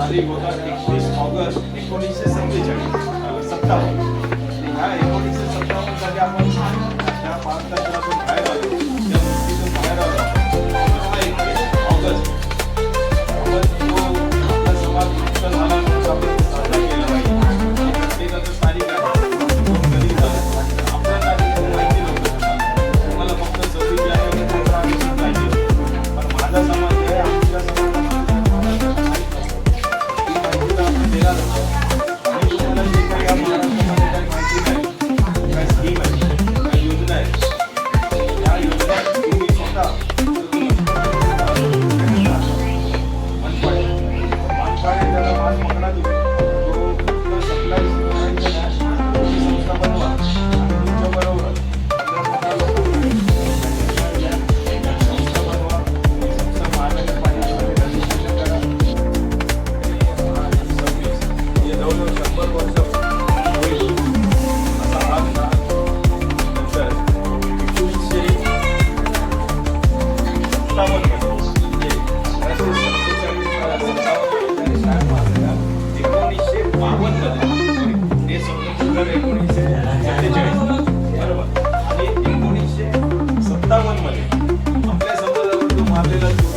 तारीख होता एकतीस ऑगस्ट एकोणीसशे सत्तेचाळीस दिला जातो आणि तुम्हाला जे काही या महाराष्ट्रामध्ये काही माहिती आहे काय स्कीम आहे काही योजना आहे या योजना तुम्ही स्वतः मनपाडे मनपाडे त्याला पाच मकडा नंबर एकोणीसशे सत्तेचाळीस बरोबर आपल्या समाजावर तो मारलेला